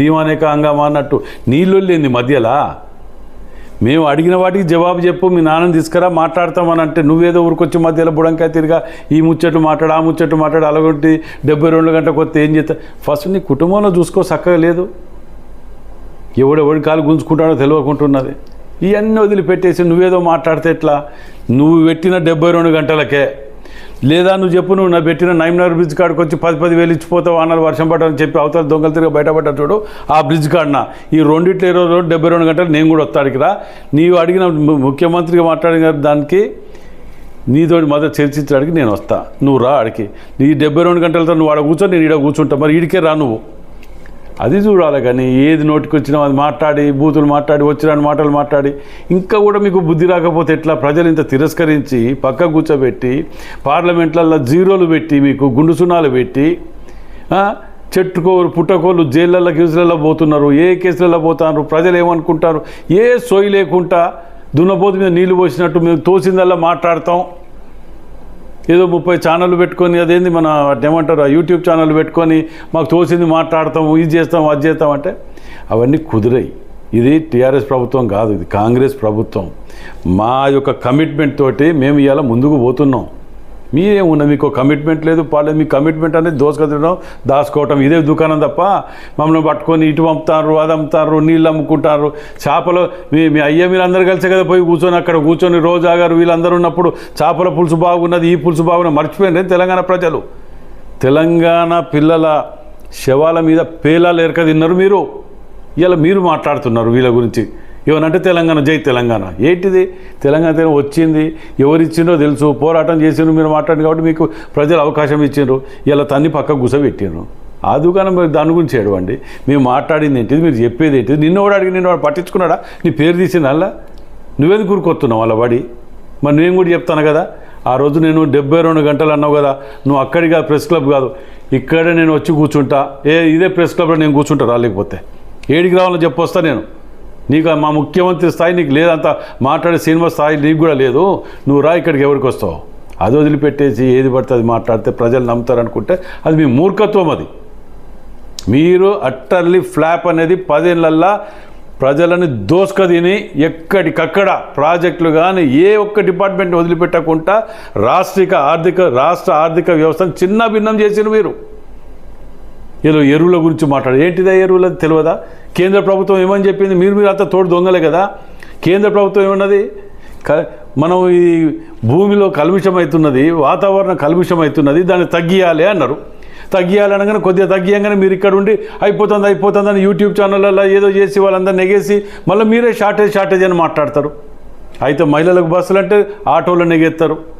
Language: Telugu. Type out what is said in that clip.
దీవానేక హంగామా అన్నట్టు నీళ్ళు లేని మధ్యలా మేము అడిగిన వాటికి జవాబు చెప్పు మీ నాన్నని తీసుకురా మాట్లాడతామని అంటే నువ్వేదో ఊరికొచ్చి మధ్యలో బుడంకాయ తిరిగా ఈ ముచ్చట్లు మాట్లాడు ఆ ముచ్చట్లు మాట్లాడు అలాగొట్టి డెబ్బై రెండు గంటలకు వస్తే ఏం చేస్తా? ఫస్ట్ నీ కుటుంబంలో చూసుకో చక్కగా లేదు. ఎవడెవడి కాలు గుంజుకుంటాడో తెలియకుంటున్నది ఇవన్నీ వదిలిపెట్టేసి నువ్వేదో మాట్లాడితే ఎట్లా? నువ్వు పెట్టిన డెబ్బై రెండు గంటలకే లేదా నువ్వు చెప్పు నువ్వు నా పెట్టిన నైమ్నగర్ బ్రిడ్జ్ కాడికి వచ్చి పది పది వేలు ఇచ్చిపోతావు అన్నారు వర్షం పడ్డని చెప్పి అవతల దొంగలు తిరిగి బయటపడ్డా చూడు ఆ బ్రిడ్జ్ కాడిన. ఈ రెండిట్లో ఇరవై రోజు డెబ్బై రెండు గంటలు నేను కూడా వస్తాడికి రా నీవు అడిగిన ముఖ్యమంత్రిగా మాట్లాడిన దానికి నీతో మొదట చర్చించడానికి నేను వస్తా. నువ్వు రా ఆడికి నీ డెబ్బై రెండు గంటలతో నువ్వు ఆడ కూర్చొని నేను ఈడ కూర్చుంటా. మరి ఈడికే రా నువ్వు. అది చూడాలి కానీ ఏది నోటికి వచ్చినా అది మాట్లాడి బూతులు మాట్లాడి వచ్చిన మాటలు మాట్లాడి ఇంకా కూడా మీకు బుద్ధి రాకపోతే ఎట్లా? ప్రజలు ఇంత తిరస్కరించి పక్క కూర్చోబెట్టి పార్లమెంట్లలో జీరోలు పెట్టి మీకు గుండు సున్నాలు పెట్టి చెట్టుకోరు పుట్టకోళ్ళు జైళ్ళల్లో కేసులలో పోతున్నారు. ఏ కేసులలో పోతున్నారు ప్రజలు ఏమనుకుంటారు? ఏ సోయి లేకుండా దున్నపోతు మీద నీళ్ళు పోసినట్టు మేము తోసిందల్లా మాట్లాడతాం. ఏదో ముప్పై ఛానళ్ళు పెట్టుకొని అదేంది మన ఏమంటారు ఆ యూట్యూబ్ ఛానల్ పెట్టుకొని మాకు తోసింది మాట్లాడతాం ఇది చేస్తాం అది చేస్తాం అంటే అవన్నీ కుదిరాయి. ఇది టీఆర్ఎస్ ప్రభుత్వం కాదు ఇది కాంగ్రెస్ ప్రభుత్వం. మా యొక్క కమిట్మెంట్ తోటి మేము ఇవాళ ముందుకు పోతున్నాం. మీరేమున్నా మీకు కమిట్మెంట్ లేదు పాలేదు మీ కమిట్మెంట్ అనేది దోసుకొచ్చడం దాచుకోవటం ఇదే దుకాణం తప్ప. మమ్మల్ని పట్టుకొని ఇటు పంపుతారు అది అమ్ముతారు నీళ్ళు అమ్ముకుంటారు. చేపలు మీ మీ అయ్య మీరు అందరు కలిసే కదా పోయి కూర్చొని అక్కడ కూర్చొని రోజా గారు వీళ్ళందరూ ఉన్నప్పుడు చేపల పులుసు బాగున్నది ఈ పులుసు బాగున్నది. మర్చిపోయింది తెలంగాణ ప్రజలు? తెలంగాణ పిల్లల శవాల మీద పేలాలు ఎరక తిన్నారు మీరు. ఇలా మీరు మాట్లాడుతున్నారు వీళ్ళ గురించి. ఏమనంటే తెలంగాణ జై తెలంగాణ. ఏంటిది? తెలంగాణ తెలంగాణ వచ్చింది. ఎవరిచ్చిందో తెలుసు. పోరాటం చేసిండ్రు మీరు మాట్లాడింది కాబట్టి మీకు ప్రజలు అవకాశం ఇచ్చిండ్రు. ఇలా తన్ని పక్క గుసబెట్టిండ్రు ఆ దుకాణం మీరు దాని గురించి ఏడవండి. మేము మాట్లాడింది ఏంటిది? మీరు చెప్పేది ఏంటిది? నిన్న కూడా అడిగి నిన్న వాడు పట్టించుకున్నాడా? నీ పేరు తీసిన అలా నువ్వేది కూరుకొస్తున్నావు వాళ్ళ పడి? మరి నేను కూడా చెప్తాను కదా? ఆ రోజు నేను డెబ్బై రెండు గంటలు అన్నావు కదా. నువ్వు అక్కడికి కాదు ప్రెస్ క్లబ్ కాదు. ఇక్కడే నేను వచ్చి కూర్చుంటా. ఏ ఇదే ప్రెస్ క్లబ్లో నేను కూర్చుంటా రాలేకపోతే. ఏడికి రావాలని చెప్పొస్తా నేను. నీకు మా ముఖ్యమంత్రి స్థాయి నీకు లేదంత మాట్లాడే సినిమా స్థాయి నీకు కూడా లేదు. నువ్వు రా ఇక్కడికి ఎవరికి వస్తావు? అది వదిలిపెట్టేసి ఏది పడితే అది మాట్లాడితే ప్రజలు నమ్ముతారు అనుకుంటే అది మీ మూర్ఖత్వం అది. మీరు అట్టర్లీ ఫ్లాప్ అనేది పదేళ్ళల్లా ప్రజలని దోసుక తిని ఎక్కడికక్కడ ప్రాజెక్టులు కానీ ఏ ఒక్క డిపార్ట్మెంట్ వదిలిపెట్టకుండా రాష్ట్రిక ఆర్థిక రాష్ట్ర ఆర్థిక వ్యవస్థను చిన్న భిన్నం చేసిన మీరు. ఏదో ఎరువుల గురించి మాట్లాడు ఏంటిదా ఎరువులు తెలియదా? కేంద్ర ప్రభుత్వం ఏమని చెప్పింది? మీరు మీరు అంతా తోడు దొంగలే కదా. కేంద్ర ప్రభుత్వం ఏమన్నది? క- మనం ఈ భూమిలో కలుషితం అవుతున్నది వాతావరణం కలుషితం అవుతున్నది దాన్ని తగ్గియాలి అన్నారు. తగ్గియాలి అనగానే కొద్దిగా తగ్గియంగానే మీరు ఇక్కడ ఉండి అయిపోతుంది అయిపోతుంది అని యూట్యూబ్ ఛానళ్ళల్లో ఏదో చేసి వాళ్ళందరూ నెగేసి మళ్ళీ మీరే షార్టేజ్ షార్టేజ్ అని మాట్లాడతారు. అయితే మహిళలకు బస్సులు అంటే ఆటోలో నెగెత్తారు